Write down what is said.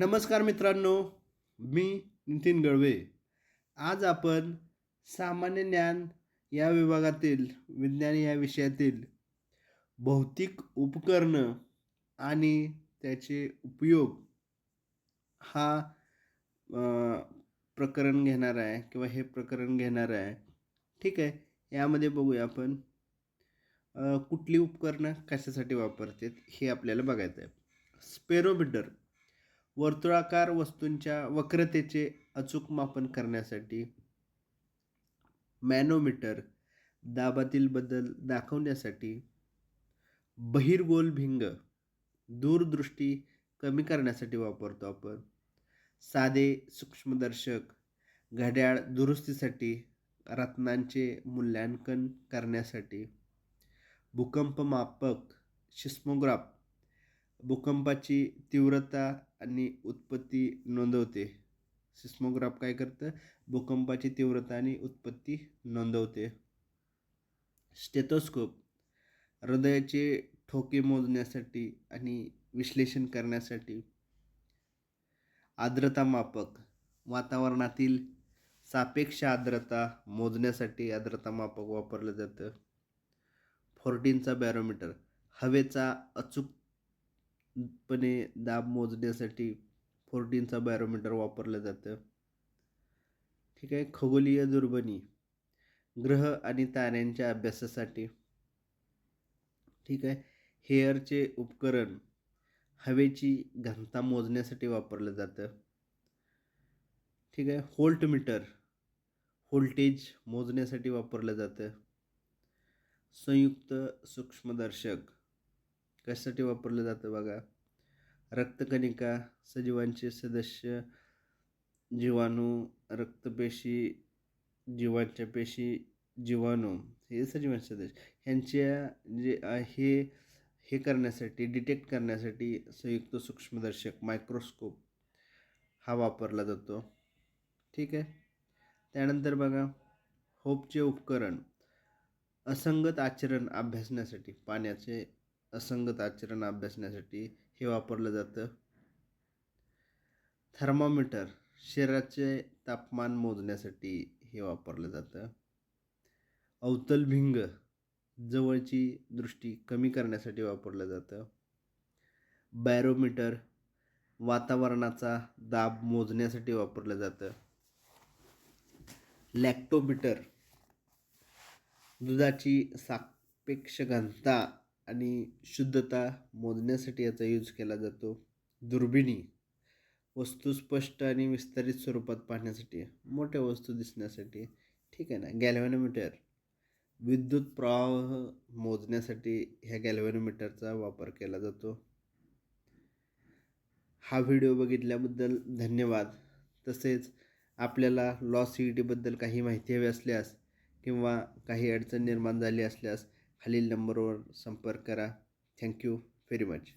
नमस्कार मित्रांनो मी नितीन गळवे. आज आपण सामान्य ज्ञान या विभागातील विज्ञान या विषयातील भौतिक उपकरणं आणि त्याचे उपयोग हा प्रकरण घेणार आहे किंवा हे प्रकरण घेणार आहे. ठीक आहे यामध्ये बघूया आपण. कुठली उपकरणं कशासाठी वापरतात हे आपल्याला बघायचं आहे स्पेरोमीटर. वर्तुळाकार वस्तूंच्या वक्रतेचे अचूक मापन करण्यासाठी मॅनोमीटर दाबातील बदल दाखवण्यासाठी बहिर्गोल भिंग दूरदृष्टी कमी करण्यासाठी वापरतो आपण. साधे सूक्ष्मदर्शक घड्याळ दुरुस्तीसाठी रत्नांचे मूल्यांकन करण्यासाठी भूकंपमापक शिस्मोग्राफ भूकंपाची तीव्रता आणि उत्पत्ती नोंदवते. सिस्मोग्राफ काय करतं? भूकंपाची तीव्रता आणि उत्पत्ती नोंदवते. स्टेथोस्कोप हृदयाचे ठोके मोजण्यासाठी आणि विश्लेषण करण्यासाठी. आर्द्रता मापक वातावरणातील सापेक्ष आर्द्रता मोजण्यासाठी आर्द्रता मापक वापरलं जातं. फोर्टीनचा बॅरोमीटर हवेचा अचूक पणे दाब मोजण्यासाठी फोर्टीनचा बॅरोमीटर वापरलं जातं. ठीक आहे खगोलीय दुर्बणी ग्रह आणि ताऱ्यांच्या अभ्यासासाठी. ठीक आहे हेअरचे उपकरण हवेची घनता मोजण्यासाठी वापरलं जातं. ठीक आहे होल्ट मीटर व्होल्टेज मोजण्यासाठी वापरलं जातं. संयुक्त सूक्ष्मदर्शक कशासाठी वापरलं जातं बघा? रक्तकणिका सजीवांचे सदस्य जीवाणू रक्तपेशी जीवांच्या पेशी जीवाणू हे सजीवांचे सदस्य. ह्यांच्या जे हे हे करण्यासाठी डिटेक्ट करण्यासाठी संयुक्त सूक्ष्मदर्शक मायक्रोस्कोप हा वापरला जातो. ठीक आहे? त्यानंतर बघा होपचे उपकरण. असंगत आचरण अभ्यासण्यासाठी पाण्याचे असंगत आचरण अभ्यासण्यासाठी हे वापरलं जातं. थर्मामीटर शरीराचे तापमान मोजण्यासाठी हे वापरलं जातं. अवतलभिंग जवळची दृष्टी कमी करण्यासाठी वापरलं जातं. बॅरोमीटर वातावरणाचा दाब मोजण्यासाठी वापरलं जातं. लॅक्टोमीटर दुधाची सापेक्ष घनता आणि शुद्धता मोजण्यासाठी याचा यूज केला जातो. दुर्बिणी वस्तू स्पष्ट आणि विस्तारित स्वरूपात पाहण्यासाठी मोठ्या वस्तू दिसण्यासाठी ठीक आहे ना? गॅल्व्हॅनोमीटर विद्युत प्रवाह मोजण्यासाठी ह्या गॅल्व्हॅनोमीटरचा वापर केला जातो. हा व्हिडिओ बघितल्याबद्दल धन्यवाद. तसेच आपल्याला लॉ सी ई टीबद्दल काही माहिती हवी असल्यास किंवा काही अडचण निर्माण झाली असल्यास खालील नंबरवर संपर्क करा. Thank you very much.